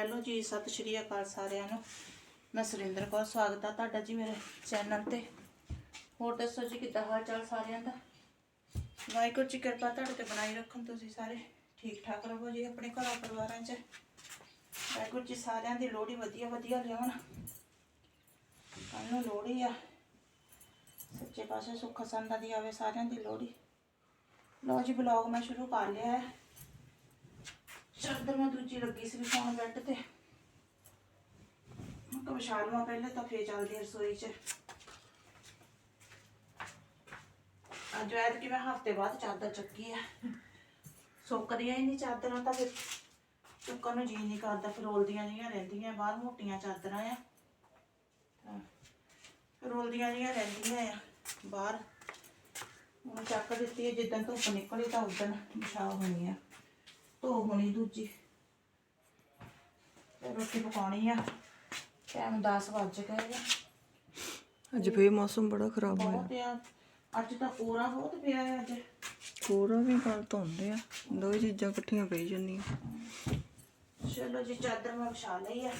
Hello ਜੀ, ਸਤਿ ਸ਼੍ਰੀ ਅਕਾਲ ਸਾਰਿਆਂ ਨੂੰ। ਮੈਂ ਸੁਰਿੰਦਰ ਕੌਰ, ਸਵਾਗਤ ਆ ਤੁਹਾਡਾ ਜੀ ਮੇਰੇ ਚੈਨਲ ਤੇ। ਹੋਰ ਦੱਸੋ ਜੀ, ਕਿੱਦਾਂ ਹਾਲ ਚਾਲ ਸਾਰਿਆਂ ਦਾ? ਵਾਹਿਗੁਰੂ ਜੀ ਕਿਰਪਾ, ਤੁਹਾਡੇ ਤੇ ਬਣਾਈ ਰੱਖਣ ਤੁਸੀਂ ਸਾਰੇ। ਠੀਕ ਠਾਕ ਰਹੋ ਜੀ ਆਪਣੇ ਘਰਾਂ ਪਰਿਵਾਰਾਂ 'ਚ। ਵਾਹਿਗੁਰੂ ਜੀ ਸਾਰਿਆਂ ਦੀ ਲੋਹੜੀ ਵਧੀਆ ਵਧੀਆ ਲਿਆਉਣ। ਕੱਲ੍ਹ ਨੂੰ ਲੋਹੜੀ ਆ। ਸੱਚੇ ਪਾਸੇ ਸੁੱਖ ਸੰਦਾ ਦੀ ਆਵੇ ਸਾਰਿਆਂ ਦੀ ਲੋਹੜੀ। ਲਓ ਜੀ ਬਲੌਗ ਮੈਂ ਸ਼ੁਰੂ ਕਰ ਲਿਆ ਹੈ। ਚਾਦਰ ਮੈਂ ਦੂਜੀ ਲੱਗੀ ਸੀ ਵਿਛਾਉਣ ਬੈੱਡ ਤੇ। ਮੈਂ ਕਿਹਾ ਵਿਛਾ ਲਵਾਂ ਪਹਿਲੇ ਤਾਂ ਫੇਰ ਚੱਲਦੀ ਰਸੋਈ 'ਚ। ਅੱਜ ਐਤ ਕਿ ਮੈਂ ਹਫ਼ਤੇ ਬਾਅਦ ਚਾਦਰ ਚੱਕੀ ਆ। ਸੁੱਕਦੀਆਂ ਹੀ ਨਹੀਂ ਚਾਦਰਾਂ ਤਾਂ ਫਿਰ ਚੁੱਕਣ ਨੂੰ ਜੀ ਨਹੀਂ ਕਰਦਾ, ਫਿਰ ਰੋਲਦੀਆਂ ਜੀਆਂ ਰਹਿੰਦੀਆਂ, ਬਾਹਰ ਮੋਟੀਆਂ ਚਾਦਰਾਂ ਆ। ਰੋਲਦੀਆਂ ਜੀਆਂ ਰਹਿੰਦੀਆਂ ਆ ਬਾਹਰ। ਹੁਣ ਚੱਕ ਦਿੱਤੀ ਹੈ ਜਿੱਦਣ ਧੁੱਪ ਨਿਕਲੀ ਤਾਂ ਉਦੋਂ ਵਿਛਾ ਹੋਣੀ ਆ। ਧੋ ਹੋਣੀ ਦੂਜੀ। ਤੇ ਰੋਟੀ ਪਕਾਉਣੀ ਆ। ਟਾਈਮ 10 ਵੱਜ ਗਏ ਆ। ਅੱਜ ਫੇਰ ਮੌਸਮ ਬੜਾ ਖਰਾਬ ਹੋਇਆ। ਬਹੁਤ ਆ। ਅੱਜ ਤਾਂ ਪੂਰਾ ਬਹੁਤ ਪਿਆ ਹੈ ਅੱਜ। ਪੂਰਾ ਵੀ ਗੱਲ ਧੋਂਦੇ ਆ। ਦੋ ਚੀਜ਼ਾਂ ਇਕੱਠੀਆਂ ਪਈ ਜਾਂਦੀਆਂ। ਚਲੋ ਜੀ ਚਾਦਰ ਮੈਂ ਵਿਛਾ ਲਈ ਆ।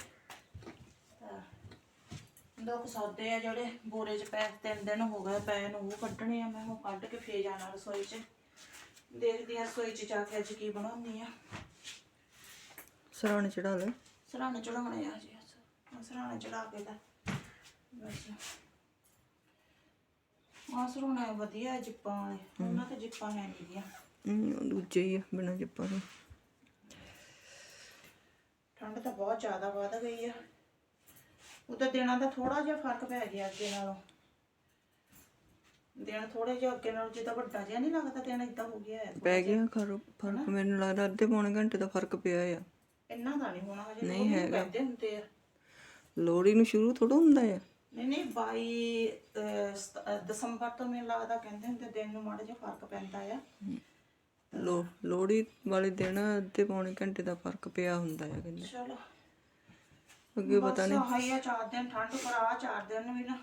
ਦੋ ਕੁ ਸੌਦੇ ਆ ਜਿਹੜੇ ਬੋਰੇ 'ਚ ਪੈ ਤਿੰਨ ਦਿਨ ਹੋ ਗਏ ਪਏ ਨੂੰ ਉਹ ਕੱਢਣੇ ਆ ਮੈਂ। ਉਹ ਕੱਢ ਕੇ ਫੇਰ ਜਾਣਾ ਰਸੋਈ 'ਚ। ਦੇਖਦੀ ਆ ਰਸੋਈ 'ਚ ਜਾ ਕੇ ਅੱਜ ਕੀ ਬਣਾਉਣੀ ਆ। ਸਰਾਣ ਚੜਾ ਲੈ। ਸਰਾਣੇ ਚੜਾਉਣੇ ਆ ਜੀ ਸਰਾਣੇ ਚੜਾ ਕੇ ਤਾਂ ਬਸ। ਆਹ ਸਰਾਣੇ ਵਧੀਆ ਜਿੱਪਾਂ ਵਾਲੇ। ਉਹਨਾਂ ਤੇ ਜਿੱਪਾਂ ਹੈ ਨਹੀਂ ਹਮ, ਉਹ ਦੂਜੇ ਹੀ ਆ ਬਿਨਾਂ ਚੱਪਾ ਤੋਂ। ਠੰਡ ਤਾਂ ਬਹੁਤ ਜ਼ਿਆਦਾ ਵੱਧ ਗਈ ਆ। ਉਹਦਾ ਦਿਨਾਂ ਦਾ ਥੋੜਾ ਜਿਹਾ ਫ਼ਰਕ ਪੈ ਗਿਆ ਅੱਗੇ ਨਾਲੋਂ। ਦਿਨ ਥੋੜੇ ਜਿਹਾ ਅੱਗੇ ਨਾਲੋਂ ਜਿੱਦਾਂ ਵੱਡਾ ਜਿਹਾ ਨਹੀਂ ਲੱਗਦਾ ਦਿਨ ਇਦਾਂ ਹੋ ਗਿਆ ਹੈ ਪੈ ਗਿਆ ਖਰ ਫ਼ਰਕ ਮੈਨੂੰ ਲੱਗਦਾ ਅੱਧੇ ਪੌਣੇ ਘੰਟੇ ਦਾ ਫ਼ਰਕ ਪਿਆ ਆ। ਇੰਨਾ ਦਾ ਨਹੀਂ ਹੋਣਾ ਹਜੇ ਨਹੀਂ ਲੋਹੜੀ ਨੂੰ ਹੈਗਾ। ਪੈਂਦੇ ਹੁੰਦੇ ਆ। ਲੋਹੜੀ ਨੂੰ ਸ਼ੁਰੂ ਥੋੜਾ ਹੁੰਦਾ ਆ। ਨਹੀਂ ਨਹੀਂ 22 ਅਹ, ਸਤ- ਅਹ, ਦਸੰਬਰ ਤੋਂ ਮੈਨੂੰ ਲੱਗਦਾ ਕਹਿੰਦੇ ਹੁੰਦੇ ਦਿਨ ਨੂੰ ਮਾੜਾ ਜਿਹਾ ਫ਼ਰਕ ਪੈਂਦਾ ਆ। ਲੋ ਲੋਹੜੀ ਵਾਲੇ ਦਿਨ ਅੱਧੇ ਪੌਣੇ ਘੰਟੇ ਦਾ ਫ਼ਰਕ ਪਿਆ ਹੁੰਦਾ ਆ ਕਹਿੰਦੇ। ਚਲੋ। ਅੱਗੇ ਪਤਾ ਨਹੀਂ ਹਾਈ ਆ ਚਾਰ ਦਿਨ ਠੰਡ ਪਰ ਆ ਚਾਰ ਦਿਨ ਵੀ ਨਾ।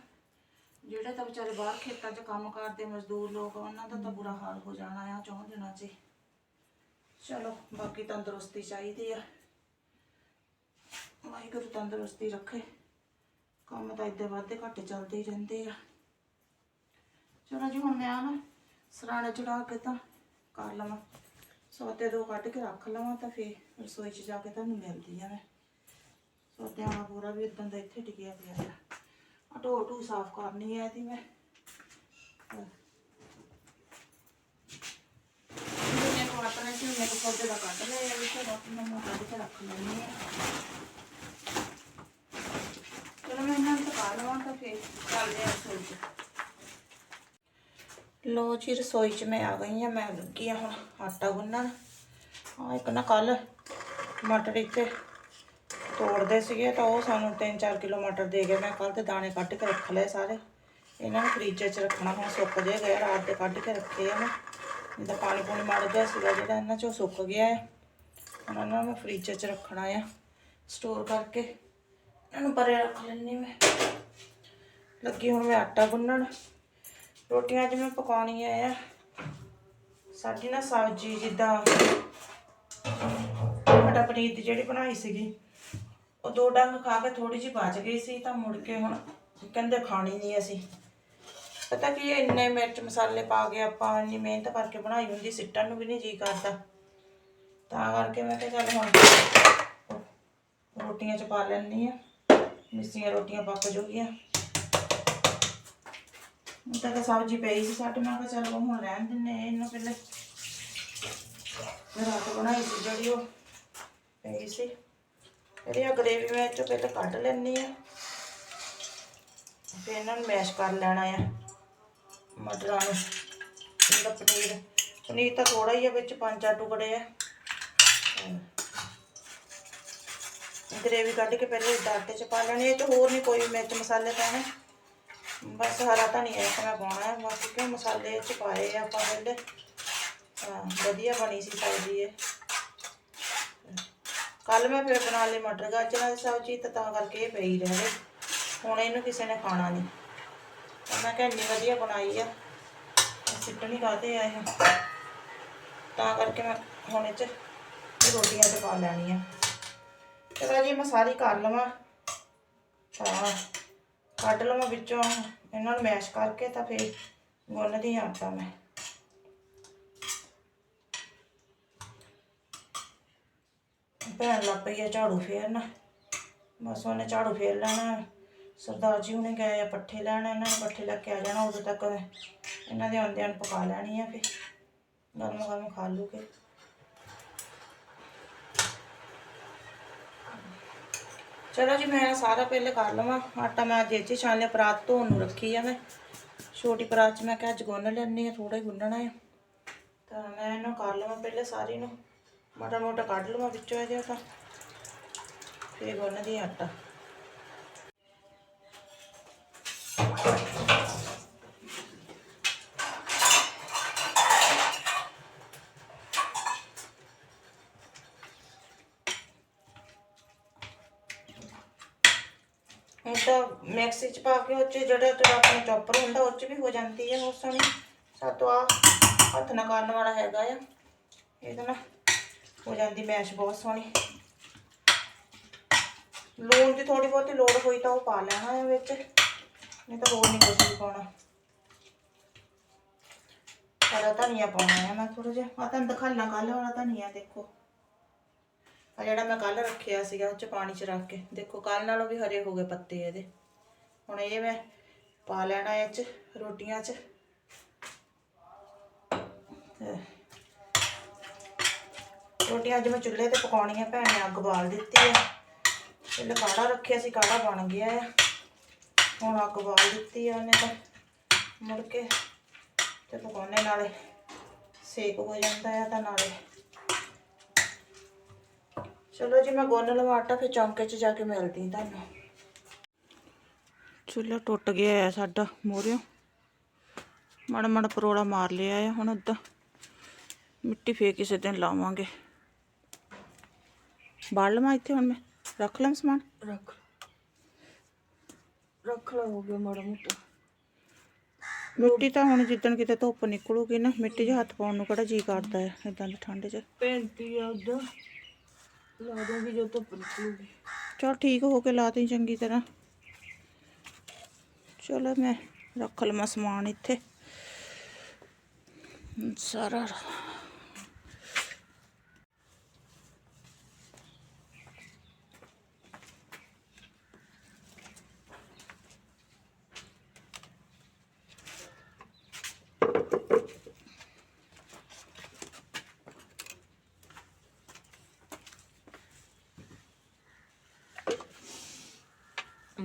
ਜਿਹੜੇ ਤਾਂ ਵਿਚਾਰੇ ਬਾਹਰ ਖੇਤਾਂ 'ਚ ਕੰਮ ਕਰਦੇ, ਮਜ਼ਦੂਰ ਲੋਕ, ਉਹਨਾਂ ਦਾ ਤਾਂ ਬੁਰਾ ਹਾਲ ਹੋ ਜਾਣਾ ਆ ਚੌਂ ਦਿਨਾਂ 'ਚ ਚਲੋ, ਬਾਕੀ ਤੰਦਰੁਸਤੀ ਚਾਹੀਦੀ ਆ। ਵਾਹਿਗੁਰੂ ਤੰਦਰੁਸਤੀ ਰੱਖੇ। ਕੰਮ ਤਾਂ ਇੱਦਾਂ ਵੱਧਦੇ ਘੱਟ ਚੱਲਦੇ ਹੀ ਰਹਿੰਦੇ ਆ। ਚਲੋ ਜੀ, ਹੁਣ ਮੈਂ ਆ ਨਾ ਸਰਾਣੇ ਚੜਾ ਕੇ ਤਾਂ ਕਰ ਲਵਾਂ। ਸੌਤੇ ਦੋ ਕੱਢ ਕੇ ਰੱਖ ਲਵਾਂ ਤਾਂ ਫੇਰ ਰਸੋਈ 'ਚ ਜਾ ਕੇ ਤੁਹਾਨੂੰ ਮਿਲਦੀ ਆ ਮੈਂ। ਸੋਤਿਆਂ ਦਾ ਪੂਰਾ ਵੀ ਇਦਾਂ ਦਾ ਇੱਥੇ ਟਿਕਿਆ ਪਿਆ ਆ। ਢੋ ਢੂ ਸਾਫ਼ ਕਰਨੀ ਹੈ ਮੈਂ। ਆਪਣਾ ਸੀ ਕੋਲ ਦਾ ਕੱਢ ਲਿਆ ਇਹ ਵਿੱਚ ਰੋਟੀ ਨੂੰ ਮੈਂ ਕੱਢ ਕੇ ਰੱਖ ਲੈਣੀ ਹੈ। ਚਲੋ ਮੈਂ ਇਹਨਾਂ ਨੂੰ ਪਕਾ ਲਵਾਂ ਤਾਂ ਫੇਰ ਚੱਲਦੇ ਆ ਰਸੋਈ 'ਚ। ਲੋ ਜੀ ਰਸੋਈ 'ਚ ਮੈਂ ਆ ਗਈ ਆ ਮੈਂ ਲੱਗੀ ਆ ਹੁਣ ਆਟਾ ਗੁੰਨਣ। ਆ ਇੱਕ ਨਾ ਕੱਲ ਮਟਰ ਇੱਥੇ ਤੋੜਦੇ ਸੀਗੇ ਤਾਂ ਉਹ ਸਾਨੂੰ 3-4 ਕਿਲੋ ਮਟਰ ਦੇ ਗਏ। ਮੈਂ ਕੱਲ ਤੇ ਦਾਣੇ ਕੱਢ ਕੇ ਰੱਖ ਲਏ ਸਾਰੇ। ਇਹਨਾਂ ਨੂੰ ਫ੍ਰੀਜ਼ਰ 'ਚ ਰੱਖਣਾ ਹੁਣ ਸੁੱਕ ਜੇ ਗਏ ਰਾਤ ਦੇ ਕੱਢ ਕੇ ਰੱਖੇ ਆ ਮੈਂ। ਇਹਦਾ ਪਾਣੀ ਪੂਣੀ ਮੜ ਗਿਆ ਸੀਗਾ ਜਿਹੜਾ ਇਹਨਾਂ 'ਚੋਂ ਸੁੱਕ ਗਿਆ ਹੈ ਹੁਣ ਇਹਨਾਂ ਨੂੰ ਮੈਂ ਫ੍ਰੀਜ਼ਰ 'ਚ ਰੱਖਣਾ ਆ ਸਟੋਰ ਕਰਕੇ। ਇਹਨਾਂ ਨੂੰ ਪਰੇ ਰੱਖ ਲੈਣੀ ਮੈਂ। ਲੱਗੀ ਹੁਣ ਮੈਂ ਆਟਾ ਗੁੰਨਣ। ਰੋਟੀਆਂ ਅੱਜ ਮੈਂ ਪਕਾਉਣੀਆਂ ਆ। ਸਾਡੀ ਨਾ ਸਬਜ਼ੀ ਜਿੱਦਾਂ ਮਟਰ ਪਨੀਰ ਦੀ ਜਿਹੜੀ ਬਣਾਈ ਸੀਗੀ ਉਹ ਦੋ ਡੰਗ ਖਾ ਕੇ ਥੋੜੀ ਜਿਹੀ ਬਚ ਗਈ ਸੀ ਤਾਂ ਮੁੜ ਕੇ ਹੁਣ ਕਹਿੰਦੇ ਖਾਣੀ ਨਹੀਂ ਅਸੀਂ। ਪਤਾ ਕੀ ਹੈ, ਇੰਨੇ ਮਿਰਚ ਮਸਾਲੇ ਪਾ ਕੇ ਆਪਾਂ ਇੰਨੀ ਮਿਹਨਤ ਕਰਕੇ ਬਣਾਈ ਹੁੰਦੀ, ਸਿੱਟਣ ਨੂੰ ਵੀ ਨਹੀਂ ਜੀ ਕਰਦਾ। ਤਾਂ ਕਰਕੇ ਮੈਂ ਕਿਹਾ ਚੱਲ ਹੁਣ ਰੋਟੀਆਂ ਚ ਪਾ ਲੈਣੀ ਆ ਮਿੱਸੀਆਂ ਰੋਟੀਆਂ ਪੱਕ ਜੂਗੀਆਂ ਹੁਣ ਤਾਂ ਸਬਜ਼ੀ ਪਈ ਸੀ ਸਾਡੇ ਮੈਂ ਕਿਹਾ ਚੱਲ ਹੁਣ ਰਹਿਣ ਦਿੰਨੇ ਇਹਨੂੰ ਪਹਿਲੇ। ਰਾਤ ਬਣਾਈ ਸੀ ਜਿਹੜੀ ਉਹ ਪਈ ਸੀ। ਜਿਹੜੀ ਆ ਗਰੇਵੀ ਮੈਂ ਚੋਂ ਪਹਿਲਾਂ ਕੱਢ ਲੈਣੀ ਆ ਫਿਰ ਇਹਨਾਂ ਨੂੰ ਮੈਸ਼ ਕਰ ਲੈਣਾ ਆ। ਮਟਰਾਂ ਨੂੰ। ਇਹਦਾ ਪਨੀਰ ਪਨੀਰ ਤਾਂ ਥੋੜਾ ਹੀ ਆ, ਵਿੱਚ ਪੰਜ ਚਾਰ ਟੁਕੜੇ ਆ। ਗਰੇਵੀ ਕੱਢ ਕੇ ਪਹਿਲੇ ਆਟੇ 'ਚ ਪਾ ਲੈਣੀ ਇਹ 'ਚ ਹੋਰ ਨਹੀਂ ਕੋਈ ਮਿਰਚ ਮਸਾਲੇ ਪੈਣੇ ਬਸ ਹਰਾ ਧਨੀਆ ਇੱਕ ਮੈਂ ਪਾਉਣਾ। ਹੈ ਬਾਕੀ ਕਿ ਮਸਾਲੇ ਇਹ 'ਚ ਪਾਏ ਆ ਆਪਾਂ ਪਹਿਲੇ। ਵਧੀਆ ਬਣੀ ਸੀ ਸਬਜ਼ੀ ਇਹ। ਕੱਲ ਮੈਂ ਫਿਰ ਬਣਾ ਲਈ ਮਟਰ ਗਾਜਰਾਂ ਦੀ ਸਬਜ਼ੀ ਤਾਂ ਤਾਂ ਕਰਕੇ ਇਹ ਪਈ ਰਹਿ ਗਈ। ਹੁਣ ਇਹਨੂੰ ਕਿਸੇ ਨੇ ਖਾਣਾ ਨਹੀਂ। ਤਾਂ ਮੈਂ ਕਿਹਾ ਇੰਨੀ ਵਧੀਆ ਬਣਾਈ ਆ। ਸਿੱਟਣੀ ਕਾਤੇ ਆ ਇਹ? ਤਾਂ ਕਰਕੇ ਮੈਂ ਹੁਣ ਇਹ ਚ ਰੋਟੀਆਂ ਤੇ ਪਾ ਲੈਣੀ ਆ ਚਲੋ ਜੀ, ਮੈਂ ਸਾਰੀ ਕਰ ਲਵਾਂ। ਤਾਂ ਕੱਢ ਲਵਾਂ ਵਿੱਚੋਂ। ਇਹਨਾਂ ਨੂੰ ਮੈਸ਼ ਕਰਕੇ ਤਾਂ ਫਿਰ ਗੁੰਨਦੀ ਹਾਂ ਆਟਾ ਮੈਂ। ਭੈਣ ਲੱਗ ਪਈ ਆ ਝਾੜੂ ਫੇਰਨ। ਬਸ ਉਹਨੇ ਝਾੜੂ ਫੇਰ ਲੈਣਾ। ਸਰਦਾਰ ਜੀ ਹੁਣੇ ਗਏ ਆ ਪੱਠੇ ਲੈਣ, ਇਹਨਾਂ ਨੇ ਪੱਠੇ ਲੈ ਕੇ ਆ ਜਾਣਾ, ਉਦੋਂ ਤੱਕ ਇਹਨਾਂ ਦੇ ਆਉਂਦਿਆਂ ਨੂੰ ਪਕਾ ਲੈਣੀ ਆ ਫਿਰ। ਗਰਮ ਗਰਮ ਖਾ ਲੂਗੇ। ਚਲੋ ਜੀ, ਮੈਂ ਸਾਰਾ ਪਹਿਲੇ ਕਰ ਲਵਾਂ। ਆਟਾ ਮੈਂ ਅੱਜ ਇਹ ਛਾਣ ਲਿਆ ਪਰਾਤ ਧੋਣ ਨੂੰ ਰੱਖੀ ਆ ਮੈਂ। ਛੋਟੀ ਪਰਾਤ 'ਚ ਮੈਂ ਕਿਹਾ ਅੱਜ ਗੁੰਨ ਲੈਣੀ ਆ ਥੋੜਾ ਹੀ ਗੁੰਨਣਾ ਆ। ਤਾਂ ਮੈਂ ਇਹਨੂੰ ਕਰ ਲਵਾਂ ਪਹਿਲੇ ਸਾਰੀ ਨੂੰ। ਮਾੜਾ ਮੋਟਾ ਕੱਢ ਲਵਾਂ ਵਿੱਚੋਂ ਇਹਦੇ ਤਾਂ ਫੇਰ ਗੁੰਨਦੀ ਆ ਆਟਾ ਇਹ ਤਾਂ ਮਿਕਸੀ ਚ ਪਾ ਕੇ ਉਹ 'ਚ ਜਿਹੜਾ ਤੇ ਆਪਣਾ ਚੌਪਰ ਹੁੰਦਾ ਉਹ 'ਚ ਵੀ ਹੋ ਜਾਂਦੀ ਹੈ ਬਹੁਤ ਸੋਹਣੀ ਸਾਤੋਂ ਆ ਹੱਥ ਨਾਲ ਕਰਨ ਵਾਲਾ ਹੈਗਾ ਆ ਇਹਦੇ ਨਾਲ ਹੋ ਜਾਂਦੀ ਮੈਸ਼ ਬਹੁਤ ਸੋਹਣੀ ਲੂਣ ਦੀ ਥੋੜੀ ਬਹੁਤੀ ਲੋੜ ਹੋਈ ਤਾਂ ਉਹ ਪਾ ਲੈਣਾ ਹੈ ਵਿੱਚ ਨਹੀਂ ਤਾਂ ਹੋਰ ਨਹੀਂ ਕੁਝ ਵੀ ਪਾਉਣਾ ਹਰਾ ਧਨੀਆ ਪਾਉਣਾ ਹੈ ਮੈਂ ਥੋੜਾ ਜਿਹਾ ਆ ਤੁਹਾਨੂੰ ਦਿਖਾਣਾ ਕੱਲ ਵਾਲਾ ਧਨੀਆ ਦੇਖੋ ਆ ਜਿਹੜਾ ਮੈਂ ਕੱਲ ਰੱਖਿਆ ਸੀਗਾ ਉਹ ਚ ਪਾਣੀ ਚ ਰੱਖ ਕੇ ਦੇਖੋ ਕੱਲ ਨਾਲੋਂ ਵੀ ਹਰੇ ਹੋ ਗਏ ਪੱਤੇ ਇਹਦੇ ਹੁਣ ਇਹ ਮੈਂ ਪਾ ਲੈਣਾ ਇਹ ਚ ਰੋਟੀਆਂ ਚ ਤੇ ਰੋਟੀਆਂ ਅੱਜ ਮੈਂ ਚੁੱਲ੍ਹੇ ਤੇ ਪਕਾਉਣੀਆਂ ਭੈਣ ਨੇ ਅੱਗ ਬਾਲ ਦਿੱਤੀ ਹੈ ਪਹਿਲੇ ਕਾੜਾ ਰੱਖਿਆ ਸੀ, ਕਾੜਾ ਬਣ ਗਿਆ ਹੈ ਹੁਣ ਅੱਗ ਬਾਲ ਦਿੱਤੀ ਹੈ ਉਹਨੇ ਤਾਂ, ਮੁੜ ਕੇ। ਤੇ ਪਕਾਉਣੇ ਨਾਲੇ ਸੇਕ ਹੋ ਜਾਂਦਾ ਹੈ ਤਾਂ ਨਾਲੇ। ਚਲੋ ਜੀ, ਮੈਂ ਗੁੰਨ ਲਵਾਂ ਆਟਾ, ਫਿਰ ਚੌਂਕੇ 'ਚ ਜਾ ਕੇ ਮਿਲਦੀ ਤੁਹਾਨੂੰ। ਚੁੱਲ੍ਹਾ ਟੁੱਟ ਗਿਆ ਹੈ ਸਾਡਾ ਮੋਰਿਓ ਮਾੜਾ ਮਾੜਾ ਪਰੋੜਾ ਮਾਰ ਲਿਆ ਹੈ ਹੁਣ ਅੱਧਾ। ਮਿੱਟੀ ਫੇਰ ਕਿਸੇ ਦਿਨ ਲਾਵਾਂਗੇ। ਬਾਲ ਲਵਾਂ ਇੱਥੇ ਹੁਣ ਮੈਂ ਰੱਖ ਲਾਂ ਸਮਾਨ ਰੱਖ ਰੱਖ ਲਾ ਹੋ ਗਿਆ ਮਾੜਾ ਮੋਟਾ ਮਿੱਟੀ ਤਾਂ ਹੁਣ ਜਿੱਦਣ ਕਿਤੇ ਧੁੱਪ ਨਿਕਲੂਗੀ ਨਾ ਮਿੱਟੀ 'ਚ ਹੱਥ ਪਾਉਣ ਨੂੰ ਕਿਹੜਾ ਜੀ ਕਰਦਾ ਹੈ ਇਦਾਂ ਦੀ ਠੰਡ 'ਚ ਪੈਂਤੀ ਆ ਉਧਰ ਲਾ ਦਾਂਗੀ ਜੋ ਧੁੱਪ ਨਿਕਲੂਗੀ ਚਲ ਠੀਕ ਹੋ ਕੇ ਲਾ ਤੀ ਚੰਗੀ ਤਰ੍ਹਾਂ ਚਲੋ ਮੈਂ ਰੱਖ ਲਵਾਂ ਸਮਾਨ ਇੱਥੇ ਸਾਰਾ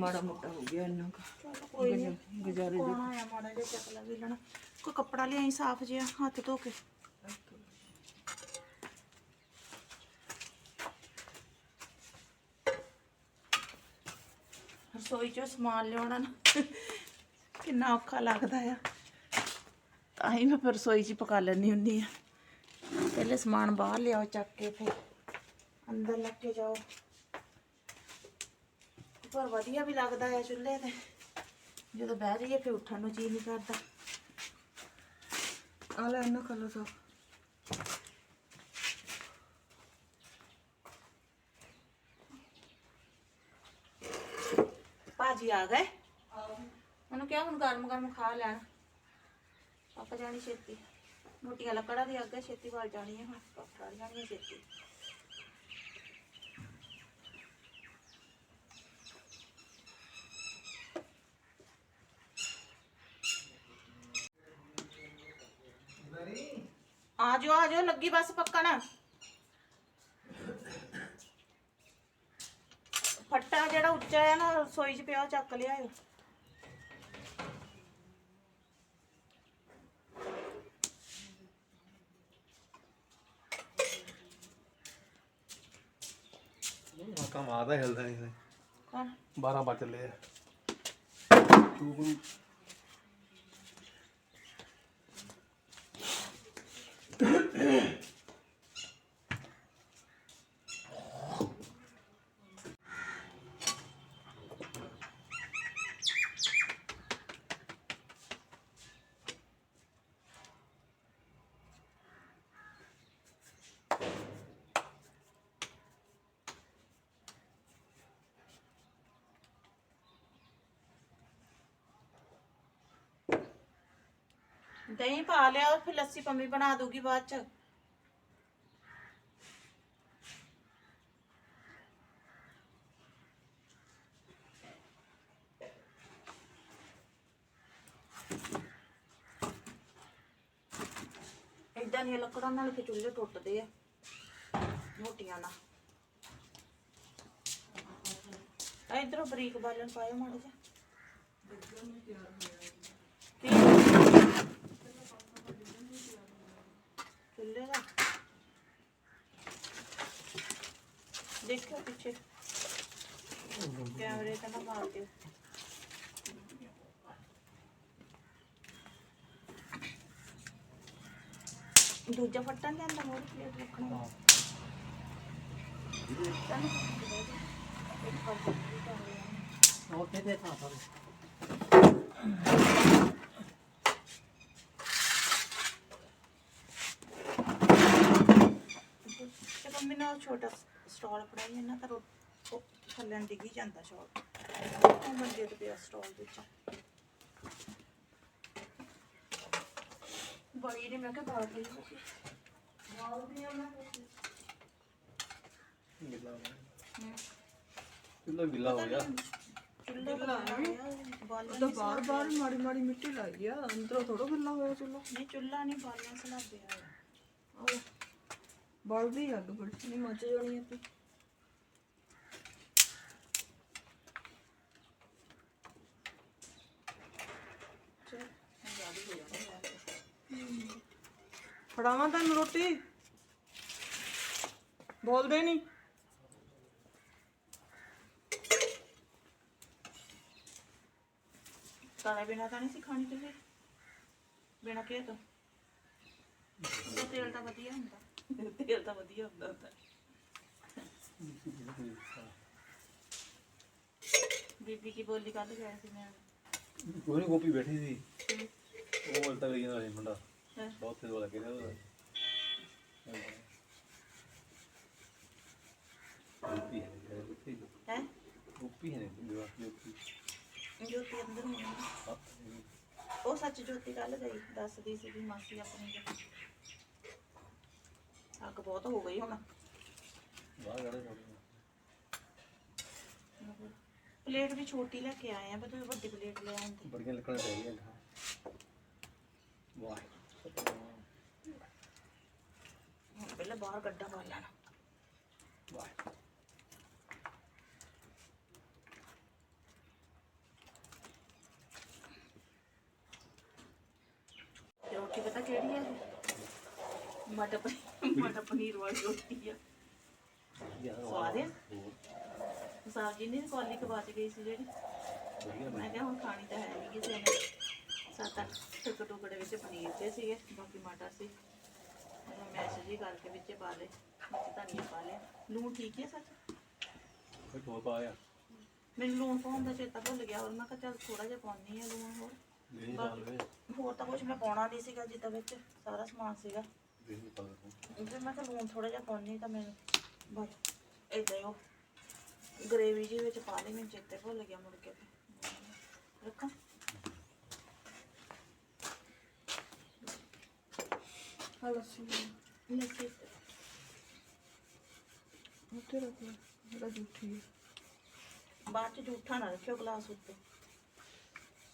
ਮਾੜਾ ਮੋਟਾ ਹੋ ਗਿਆ ਇੰਨਾ ਕੋਈ ਨਹੀਂ ਗੁਜ਼ਾਰੇ ਕੋਣਾ ਆ ਮਾੜਾ ਜਿਹਾ ਚੱਕਲਾ ਵੀ ਲੈਣਾ। ਕੋਈ ਕੱਪੜਾ ਲਿਆਈ ਸਾਫ਼ ਜਿਹਾ ਹੱਥ ਧੋ ਕੇ। ਰਸੋਈ ਚੋਂ ਸਮਾਨ ਲਿਆਉਣਾ ਨਾ ਕਿੰਨਾ ਔਖਾ ਲੱਗਦਾ ਆ। ਤਾਂ ਹੀ ਮੈਂ ਫਿਰ ਰਸੋਈ 'ਚ ਹੀ ਪਕਾ ਲੈਂਦੀ ਹੁੰਦੀ ਆ। ਪਹਿਲੇ ਸਮਾਨ ਬਾਹਰ ਲਿਆਓ ਚੱਕ ਕੇ ਫਿਰ ਅੰਦਰ ਲੈ ਕੇ ਜਾਓ। ਪਰ ਵਧੀਆ ਵੀ ਲੱਗਦਾ ਹੈ ਚੁੱਲ੍ਹੇ ਤੇ। ਜਦੋਂ ਬਹਿ ਜਾਈਏ ਫਿਰ ਉੱਠਣ ਨੂੰ ਜੀ ਨਹੀਂ ਕਰਦਾ। ਆ ਲੈ ਇਹਨਾਂ ਖਾ ਲਓ ਸਭ ਭਾਜੀ ਆ ਗਏ? ਉਹਨੂੰ ਕਿਹਾ ਹੁਣ ਗਰਮ ਗਰਮ ਖਾ ਲੈਣ। ਪੱਕ ਜਾਣੀ ਛੇਤੀ। ਮੋਟੀਆਂ ਲੱਕੜਾਂ ਦੀ ਅੱਗੇ ਛੇਤੀ ਵੱਲ ਜਾਣੀ ਹੈ ਹੁਣ। ਪੱਕ ਜਾਣੀ ਛੇਤੀ। ਆ ਜਾਓ ਆ ਜਾਓ ਲੱਗੀ ਬਸ ਪੱਕਣ। ਫੱਟਾ ਜਿਹੜਾ ਉੱਚਾ ਹੈ ਨਾ ਰਸੋਈ 'ਚ ਪਿਆ ਚੱਕ ਲਿਆਇਓ। ਕੰਮ ਆਦਾ ਹਿਲਦਾ ਨਹੀਂ ਕੌਣ? 12 ਵੱਜ ਚੱਲੇ ਆ। ਤੂੰ Yeah. ਦਹੀਂ ਪਾ ਲਿਆ ਔਰ ਫਿਰ ਲੱਸੀ ਪੰਮੀ ਬਣਾ ਦੂਗੀ ਬਾਅਦ ਚ। ਇਦਾਂ ਦੀਆਂ ਲੱਕੜਾਂ ਨਾਲ ਤੇ ਚੁੱਲ੍ਹੇ ਟੁੱਟਦੇ ਆ, ਮੋਟੀਆਂ ਨਾਲ। ਆ ਇਧਰੋਂ ਬਰੀਕ ਬਾਲਣ ਪਾਇਓ ਮਾੜਾ ਜਿਹਾ ਕੀ? ਦਾ ਦੇਖੋ ਪਿੱਛੇ। ਕੈਮਰੇ ਤੇ ਨਾ ਮਾਰ ਦਿਓ ਦੂਜਾ ਫੱਟਾ ਲਿਆਂਦਾ ਹੋਰ ਪਲੇਟ ਰੱਖਣਾ। ਉਹ ਕਿਤੇ ਥਾਂ ਥਾਂ ਤੇ ਮੰਮੀ ਨਾਲ ਛੋਟਾ ਸਟਾਲ ਫੜਾਈ ਇਹਨਾਂ ਤਾਂ ਥੱਲੇ ਨੂੰ ਡਿੱਗੀ ਜਾਂਦਾ ਸ਼ਾਲ। ਉਹ ਮੰਜੇ ਤੇ ਪਿਆ ਸਟਾਲ ਵਿੱਚ। ਬੜੀ ਨੇ ਮੈਂ ਕਿਹਾ ਬਾਹਰ ਦੀ ਆ ਮੈਂ ਗਿੱਲਾ ਹੋ ਗਿਆ? ਚੁੱਲ੍ਹਾ ਗਿੱਲਾ ਹੋ ਗਿਆ? ਤਾਂ ਬਾਰ ਬਾਰ ਮਾੜੀ ਮਾੜੀ ਮਿੱਟੀ ਲੱਗੀ ਆ ਅੰਦਰੋਂ ਥੋੜਾ ਗਿੱਲਾ ਹੋਇਆ ਚੁੱਲ੍ਹਾ। ਨਹੀਂ ਚੁੱਲ੍ਹਾ ਨਹੀਂ ਬਾਲਣ ਸਲਾਬਿਆ ਹੋਇਆ। ਬਲਦੀ ਅੱਗ ਬੜੀ ਮੱਚ ਜਾਣੀ ਆਪੀ ਫੜਾਵਾਂ ਤੈਨੂੰ ਰੋਟੀ? ਬੋਲਦੇ ਨਹੀਂ ਤਾਲੇ ਬਿਨਾ ਤਾਂ ਨਹੀਂ ਸੀ ਖਾਣੀ ਤੁਸੀਂ ਬਿਨਾ ਕਿਹ ਤੋਂ। ਤੇਲ ਤਾਂ ਵਧੀਆ ਹੁੰਦਾ। ਤੇਲ ਤਾਂ ਵਧੀਆ ਹੁੰਦਾ ਹੁੰਦਾ। ਬੀਬੀ ਕੀ ਬੋਲੀ ਕੱਲ ਗਏ ਸੀ ਮੈਂ? ਕੋਈ ਨਹੀਂ ਗੋਪੀ ਬੈਠੀ ਸੀ। ਉਹ ਉਲਟਾ ਕਰੀ ਜਾਂਦਾ ਸੀ ਮੁੰਡਾ। ਹੈਂ? ਬਹੁਤ ਤੇਜ਼ ਲੱਗੇ ਰਿਹਾ ਉਹਦਾ। ਗੋਪੀ ਹੈ ਗੋਪੀ? ਹੈ? ਗੋਪੀ ਹੈ ਦਿਵਾ ਗੋਪੀ ਜੋਤੀ। ਅੰਦਰ ਹੋਣੀ ਆ। ਹੱਥ ਉਹ ਸੱਚ ਜੋਤੀ ਕੱਲ ਗਈ ਦੱਸਦੀ ਸੀ ਵੀ ਮਾਸੀ ਆਪਣੀ ਦਾ ਅੱਗ ਬਹੁਤ ਹੋ ਗਈ ਹੁਣ। ਬਾਹਰ ਗੜੇ ਪਲੇਟ ਵੀ ਛੋਟੀ ਲੈ ਕੇ ਆਏ ਆ ਬਈ ਤੁਸੀਂ ਵੱਡੀ ਪਲੇਟ ਲੈ ਆਉਂਦੇ। ਬੜੀਆਂ ਲੱਕੜਾਂ ਚਾਹੀਦੀਆਂ ਵਾਹ ਹੁਣ ਪਹਿਲਾਂ ਬਾਹਰ ਗੱਡਾ ਪਾ ਲੈਣਾ। ਵਾਹ। ਰੋਟੀ ਪਤਾ ਕਿਹੜੀ ਹੈ ਮਟਰ ਪਨੀਰ ਮਟਰ ਪਨੀਰ ਵਾਲੀ ਰੋਟੀ ਆ। ਸਵਾਦ ਹੈ ਸਬਜ਼ੀ ਨਹੀਂ ਕੋਲੀ ਕਬਾਚ ਗਈ ਸੀ ਜਿਹੜੀ। ਮੈਂ ਕਿਹਾ ਹੁਣ ਖਾਣੀ ਤਾਂ ਹੈ ਨਹੀਂ ਕਿਸੇ ਨੇ। ਸੱਤ ਅੱਠ ਟੁਕੜੇ ਟੁਕੜੇ ਵਿੱਚ ਪਨੀਰ ਦੇ ਸੀਗੇ ਬਾਕੀ ਮਟਰ ਸੀ। ਮੈਂ ਮੈਸ਼ ਜੀ ਕਰਕੇ ਵਿੱਚ ਪਾ ਲਏ ਵਿੱਚ ਧਨੀਆ ਪਾ ਲਿਆ। ਲੂਣ ਠੀਕ ਹੈ ਸੱਚ? ਕੋਈ ਹੋਰ ਪਾਇਆ ਮੈਨੂੰ ਲੂਣ ਪਾਉਣ ਦਾ ਚੇਤਾ ਭੁੱਲ ਗਿਆ ਹੋਰ ਮੈਂ ਕਿਹਾ ਚੱਲ ਥੋੜਾ ਜਿਹਾ ਪਾਉਣੀ ਆ ਲੂਣ ਹੋਰ। ਹੋਰ ਤਾਂ ਕੁਝ ਮੈਂ ਪਾਉਣਾ ਨਹੀਂ ਸੀਗਾ ਜਿੱਦਾਂ ਵਿੱਚ ਸਾਰਾ ਸਮਾਨ ਸੀਗਾ। ਫਿਰ ਮੈਂ ਕਿਹਾ ਲੂਣ ਥੋੜਾ ਜਿਹਾ ਪਾਉਣੀ ਤਾਂ ਮੈਨੂੰ ਬਸ ਹੀ ਉਹ ਗ੍ਰੇਵੀ ਜੀ ਵਿੱਚ ਪਾ ਲਈ ਮੈਨੂੰ ਚੇਤੇ ਭੁੱਲ ਗਿਆ ਮੁੜ ਕੇ ਤੇ। ਰੱਖਾਂ? ਆ ਲੱਸੀ ਲੱਸੀ ਉੱਤੇ ਰੱਖ ਲੈ ਜਿਹੜਾ ਜੂਠੀ ਹੈ। ਬਾਅਦ ਚ ਜੂਠਾ ਨਾ ਰੱਖਿਓ ਗਲਾਸ ਉੱਤੇ।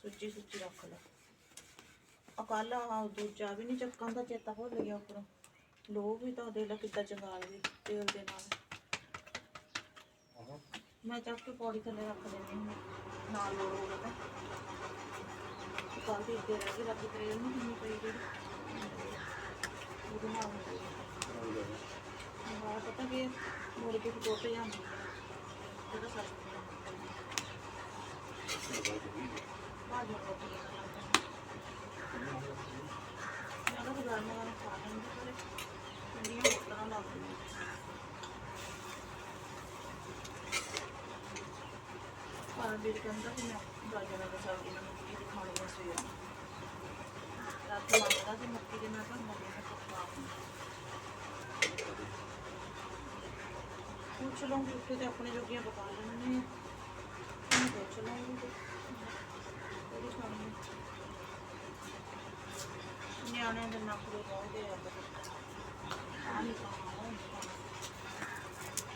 ਸੁੱਚੀ ਸੁੱਚੀ ਰੱਖ ਲੈ ਅਕਾਲਾ ਆ ਦੂਜਾ ਵੀ ਨਹੀਂ ਚੱਕਾਂ ਦਾ ਚੇਤਾ ਭੁੱਲ ਗਿਆ ਉੱਪਰੋਂ। ਲੋਹ ਵੀ ਤਾਂ ਦੇ ਲਾ ਕਿੱਦਾਂ ਚੰਗਾਲ ਗਈ ਤੇਲ ਦੇ ਨਾਲ। ਮੈਂ ਚੱਕ ਕੇ ਪੌੜੀ ਥੱਲੇ ਰੱਖ ਦਿੰਦੀ ਹਾਂ ਨਾਲ ਲੋੜ ਹੋਵੇ ਤਾਂ। ਕੱਲ ਦੀ ਇੱਥੇ ਰਹਿ ਗਈ ਰੱਖ ਤੇ ਨਹੀਂ ਕਿੰਨੀ ਪਈ ਜਿਹੜੀ। ਉਹਦੇ ਨਾਲ। ਹੈ। ਹਾਂ ਪਤਾ ਕੀ ਹੈ? ਮੁੜ ਕੇ ਟੁੱਟ ਜਾਂਦੀ। ਹੈ ਉਹਦਾ ਸਰ ਬਾਅਦ ਵਿੱਚ ਵੀਰ ਕਹਿੰਦਾ ਕਿ ਮੈਂ ਗਾਜਰਾਂ ਦਾ ਸਬਜ਼ੀ ਨਾਲ ਮੱਕੀ ਦੀ ਖਾਣੀ ਹੈ ਸਵੇਰ ਰਾਤ ਮੰਗਦਾ ਸੀ ਮੱਕੀ ਦੇ ਨਾਲ ਪਰ ਮੰਮੀ ਨੇ ਪਕਵਾ ਪੁੱਛ ਲਵਾਂਗੀ ਉੱਥੇ ਤੇ ਆਪਣੇ ਜੋਗੀਆਂ ਪਕਾ ਲੈਣੇ ਆ ਉਹਨੂੰ ਪੁੱਛ ਲਵਾਂਗੀ ਉਹਦੀ ਖਾਣੀ ਨਿਆਣਿਆਂ ਦੇ ਨੱਕ ਦੇ ਬਹੁਤੇ ਆ। ਆ ਨਹੀਂ ਖਾਣਾ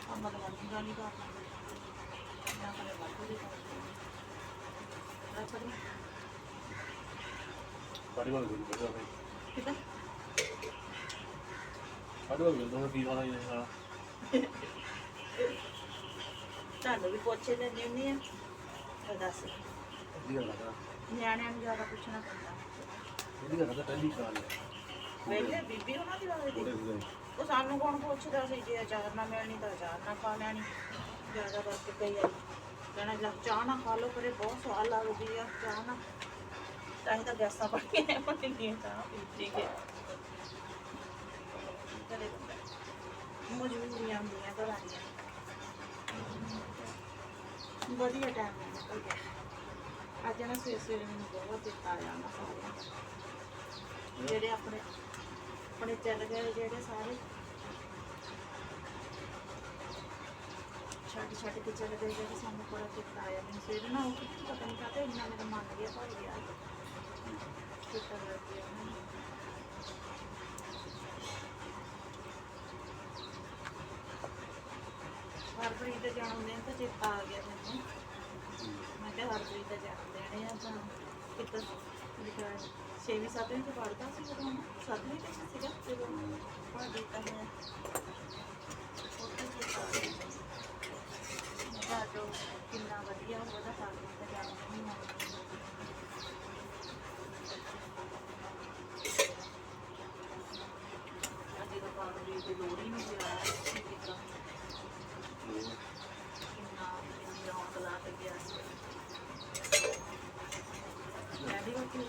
ਕੰਮ ਤਾਂ ਬੰਦਾ ਨਹੀਂ ਕਰਨਾ ਨਾ ਕਰੇ ਦੀ ਕਰਦੇ ਸਾਡੇ ਕੋਲ ਗੁਰੂ ਬੈਠਾ ਹੈ ਕਿਦਾਂ? ਸਾਡੇ ਕੋਲ ਗੁਰੂ ਕੀ ਖਾਣਾ ਨਹੀਂ ਖਾਣਾ। ਤੁਹਾਨੂੰ ਵੀ ਪੁੱਛੇ ਲੈਂਦੀ ਹੁੰਦੀ ਆ। ਤਾਂ ਦੱਸ। ਗੱਲ ਕਰਦਾ ਨਿਆਣਿਆਂ ਨੂੰ ਜ਼ਿਆਦਾ ਪੁੱਛਣਾ ਪੈਂਦਾ। ਵੇਲੇ ਬੀਬੀ ਉਹਨਾਂ ਦੀ ਵਾਲੇ ਉਹਦੇ ਦੀ। ਉਹਦੇ। ਉਹ ਸਾਨੂੰ ਕੌਣ ਪੁੱਛਦਾ ਸੀ ਜੇ ਅਚਾਰ ਨਾ ਮਿਲਣੀ ਤਾਂ ਅਚਾਰ ਨਾ ਖਾ ਲੈਣੀ। ਜ਼ਿਆਦਾ ਕਰਕੇ ਕਈ ਵਾਰੀ ਕਹਿਣਾ ਲੈ ਚਾਹ ਨਾ ਖਾ ਲਓ ਪਰੇ ਬਹੁਤ ਸਵਾਦ ਲੱਗਦੀ ਆ ਚਾਹ ਨਾ। ਤਾਂ ਹੀ ਤਾਂ ਗੈਸਾਂ ਬਣ ਗਈਆਂ ਬਣਦੀਆਂ ਚਾਹ ਪੀਤੀ ਕੇ। ਕਦੇ ਮਜਬੂਰੀਆਂ ਹੁੰਦੀਆਂ ਘਰਾਂ ਦੀਆਂ। ਵਧੀਆ ਟਾਈਮ ਨਿਕਲ ਗਿਆ। ਅੱਜ ਨਾ ਸਵੇਰੇ ਸਵੇਰੇ ਮੈਨੂੰ ਬਹੁਤ ਦਿੱਤਾ ਆਇਆ ਨਾ ਸਾਰਿਆਂ ਜਿਹੜੇ ਆਪਣੇ ਆਪਣੇ ਚੱਲ ਗਏ ਜਿਹੜੇ ਸਾਰੇ। ਛੱਡ ਛੱਡ ਕੇ ਚੱਲ ਗਏ ਜਿਹੜੇ ਸਾਨੂੰ ਬੜਾ ਚਿੱਤ ਆਇਆ। ਮੈਨੂੰ ਸਵੇਰੇ ਨਾ ਉਹ ਪਤਾ ਨਹੀਂ ਕਾਹਤੇ ਇੰਨਾ ਮੇਰਾ ਮਨ ਗਿਆ ਭਰ ਗਿਆ। ਚਿੱਤ ਲੱਗ ਗਿਆ ਹਰਪ੍ਰੀਤ ਦੇ ਜਨਮ ਦਿਨ ਤੇ ਚਿੱਤ ਆ ਗਿਆ ਮੈਨੂੰ। ਮੈਂ ਕਿਹਾ ਹਰਪ੍ਰੀਤ ਦਾ ਜਨਮ ਦਿਨ ਆ ਤਾਂ ਕਿਤੇ ਲਿਖਿਆ ਛੇਵੀਂ, ਸੱਤਵੀਂ ਚ ਪੜ੍ਹਦਾ ਸੀ ਜਦੋਂ ਸੱਤਵੀਂ ਵਿੱਚ ਸੀਗਾ, ਜਦੋਂ ਪੜ੍ਹਦੀ ਤਾਂ ਮੈਂ ਉੱਥੇ ਚਿੱਤ ਆ ਗਿਆ ਜੋ ਕਿੰਨਾ ਵਧੀਆ, ਉਹਦਾ ਹਰਪ੍ਰੀਤ ਦਾ ਜਨਮ ਦਿਨ ਮਨਾਉਂਦੇ ਅੱਜ ਜਦੋਂ ਹਰਪ੍ਰੀਤ ਦੀ ਲੋੜੀ ਨੂੰ ਜ਼ਿਆਦਾ ਕੀਤਾ ਕਿੰਨਾ ਕਿੰਨੀ ਰੌਣਕ ਲਾ ਕੇ ਗਿਆ ਸੀ ਮੈਂ ਵੀ ਉੱਥੇ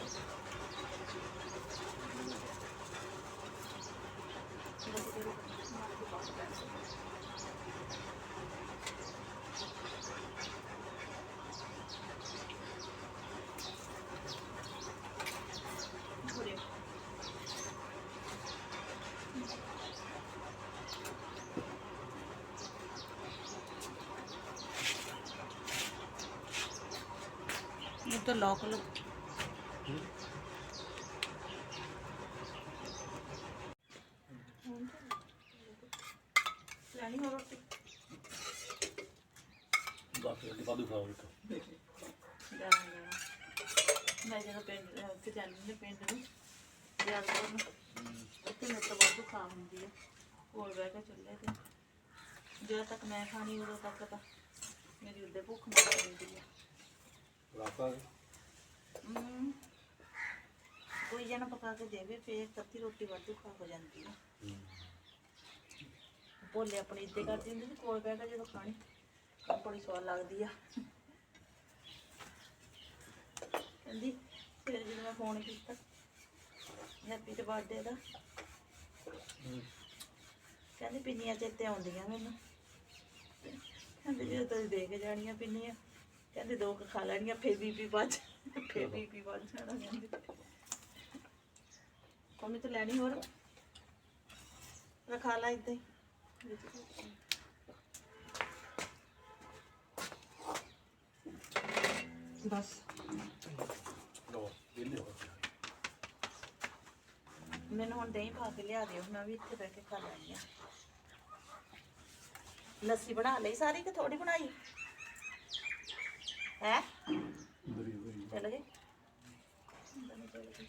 ਇਹ ਤਾਂ ਲੋਕ ਲੋਕ ਲੈਣੀ ਹੋਰ ਰੋਟੀ ਬਾਕੀ ਅੱਡੀ ਬਾਦੂ ਖਾਓ ਇੱਕ ਜਾਣਾ ਜਾਣਾ ਮੈਂ ਜਦੋਂ ਪਿੰਡ ਅਹ ਉੱਥੇ ਜਾਂਦੀ ਹਾਂ ਪਿੰਡ ਨੂੰ ਯਾਰ ਕੋਲ ਉੱਥੇ ਮੇਰੇ ਤੋਂ ਬਹੁਤ ਖਾ ਹੁੰਦੀ ਹੈ ਕੋਲ ਬਹਿ ਕੇ ਚੱਲੇ ਤੇ ਜਦੋਂ ਤੱਕ ਮੈਂ ਖਾਣੀ ਉਦੋਂ ਤੱਕ ਤਾਂ ਮੇਰੀ ਉੱਦੇ ਭੁੱਖ ਮਰ ਜਾਂਦੀ ਹੈ ਰਾਤਾ ਹਮ। ਕੋਈ ਜਣਾ, ਪਕਾ ਕੇ ਦੇਵੇ ਫੇਰ ਕੱਤੀ ਰੋਟੀ ਵਾਧੂ ਖਾ ਹੋ ਜਾਂਦੀ ਹੈ ਭੋਲੇ ਆਪਣੀ ਇੱਜ਼ਤ ਕਰਦੀ ਹੁੰਦੀ ਸੀ, ਕੋਲ ਬਹਿ ਕੇ ਜਦੋਂ ਖਾਣੀ ਬੜੀ ਸਵਾਦ ਲੱਗਦੀ ਆ। ਕਹਿੰਦੀ ਫਿਰ ਜਦੋਂ ਮੈਂ ਫੋਨ ਕੀਤਾ, ਹੈਪੀ ਤੇ ਬਰਥਡੇ ਦਾ, ਕਹਿੰਦੀ, ਪਿੰਨੀਆਂ ਚੇਤੇ ਆਉਂਦੀਆਂ ਮੈਨੂੰ। ਕਹਿੰਦੀ, ਜਦੋਂ ਤੁਸੀਂ ਦੇ ਕੇ ਜਾਣੀਆਂ ਪਿੰਨੀਆਂ, ਕਹਿੰਦੀ, ਦੋ ਕੁ ਖਾ ਲੈਣੀਆਂ, ਫਿਰ ਬੀਪੀ ਵੱਜ ਫਿਰ ਬੀਪੀ ਵੱਜ ਜਾਣਾ, ਕਹਿੰਦੀ। ਕੋਮੀ ਤੇ ਲੈਣੀ ਹੋਰ? ਰਖਾ ਲਾ ਇੱਦਾਂ ਹੀ। ਬਸ। ਲੋ ਇਹਨੇ ਹੋ ਮੈਨੂੰ ਹੁਣ ਦਹੀਂ ਪਾ ਕੇ ਲਿਆ ਦਿਓ, ਮੈਂ ਵੀ ਇੱਥੇ ਬਹਿ ਕੇ ਖਾ ਲੈਣੀ ਆ ਲੱਸੀ ਬਣਾ ਲਈ ਸਾਰੀ ਕਿ ਥੋੜੀ ਬਣਾਈ? ਹੈ ਬਰੀ ਬਰੀ ਚਲ ਗਏ ਰਾਤਾ ਹਲੋ ਪਿਆ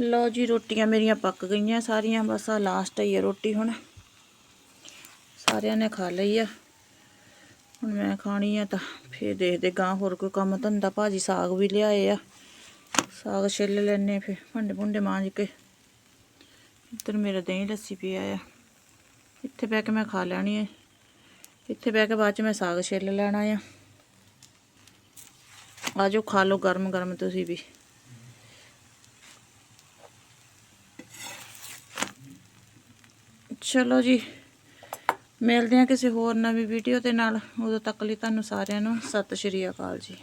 ਲਓ ਜੀ, ਰੋਟੀਆਂ ਮੇਰੀਆਂ ਪੱਕ ਗਈਆਂ ਸਾਰੀਆਂ, ਬਸ ਆ ਲਾਸਟ ਹੀ ਹੈ ਰੋਟੀ ਹੁਣ। ਸਾਰਿਆਂ ਨੇ ਖਾ ਲਈ ਆ। ਹੁਣ ਮੈਂ ਖਾਣੀ ਆ ਤਾਂ ਫੇਰ ਦੇਖਦੇ ਗਾਂ ਹੋਰ ਕੋਈ ਕੰਮ ਧੰਦਾ, ਭਾਜੀ ਸਾਗ ਵੀ ਲਿਆਏ ਆ। ਸਾਗ ਛਿੱਲ ਲੈਣੇ ਫੇਰ, ਭਾਂਡੇ ਭੁੰਡੇ ਮਾਂਜ ਕੇ। ਇੱਧਰ ਮੇਰਾ ਦਹੀਂ ਲੱਸੀ ਪਿਆ ਆ। ਇੱਥੇ ਬਹਿ ਕੇ ਮੈਂ ਖਾ ਲੈਣੀ ਹੈ ਇੱਥੇ ਬਹਿ ਕੇ ਬਾਅਦ ਚ ਮੈਂ ਸਾਗ ਛਿੱਲ ਲੈਣਾ ਆ। ਆ ਜਾਓ ਖਾ ਲਓ ਗਰਮ ਗਰਮ ਤੁਸੀਂ ਵੀ। ਚਲੋ ਜੀ, ਮਿਲਦੇ ਹਾਂ ਕਿਸੇ ਹੋਰ ਨਵੀਂ ਵੀਡੀਓ ਦੇ ਨਾਲ। ਉਦੋਂ ਤੱਕ ਲਈ ਤੁਹਾਨੂੰ ਸਾਰਿਆਂ ਨੂੰ ਸਤਿ ਸ਼੍ਰੀ ਅਕਾਲ ਜੀ।